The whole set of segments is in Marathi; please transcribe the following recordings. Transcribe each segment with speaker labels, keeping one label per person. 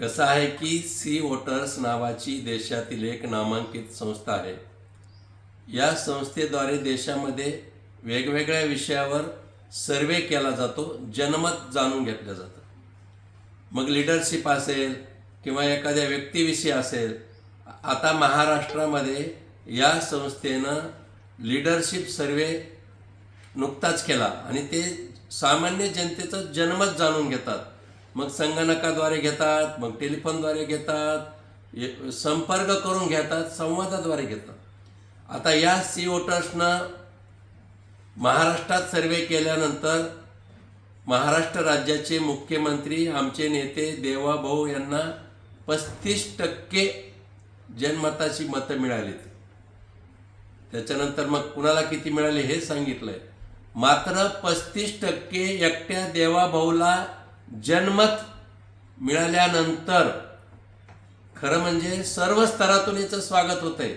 Speaker 1: कसं आहे की सी वोटर्स नावाची देशातील एक नामांकित संस्था आहे. या संस्थेद्वारे देशामध्ये वेगवेगळ्या विषयावर सर्वे केला जातो जनमत जाणून घेतलं जातं. मग लिडरशिप असेल किंवा एखाद्या व्यक्तीविषयी असेल आता महाराष्ट्रामध्ये या संस्थेनं लिडरशिप सर्वे नुकताच केला आणि ते सामान्य जनतेचं जनमत जाणून घेतात. मग संगणकाद्वारे घेतात मग टेलिफोनद्वारे घेतात संपर्क करून घेतात संवादाद्वारे घेतात. आता या सी वोटर्सनं महाराष्ट्रात सर्वे केल्यानंतर महाराष्ट्र राज्याचे मुख्यमंत्री आमचे नेते देवाभाऊ यांना पस्तीस टक्के जनमताची मतं मिळालीत. त्याच्यानंतर मग कुणाला किती मिळाले हे सांगितलंय. मात्र पस्तीस टक्के एकट्या देवाभाऊला जनमत मिळाल्यानंतर खरं म्हणजे सर्व स्तरातून याचं स्वागत होतं आहे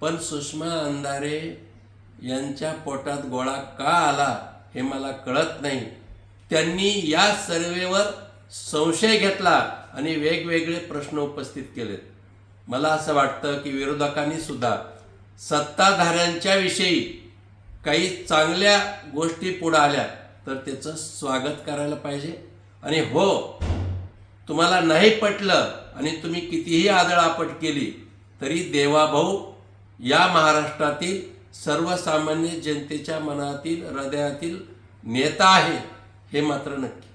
Speaker 1: पण सुषमा अंधारे यांच्या पोटात गोळा का आला हे मला कळत नाही. त्यांनी या सर्वेवर संशय घेतला आणि वेगवेगळे प्रश्न उपस्थित केलेत. मला असं वाटतं की विरोधकांनी सुद्धा सत्ताधाऱ्यांच्या विषयी काही चांगल्या गोष्टी पुढं आल्या तर त्याचं स्वागत करायला पाहिजे. आणि हो तुम्हाला नाही पटलं आणि तुम्ही कितीही आदळापट केली तरी देवाभाऊ या महाराष्ट्रातील सर्वसामान्य जनतेच्या मनातील हृदयातील नेता आहे हे मात्र नक्की.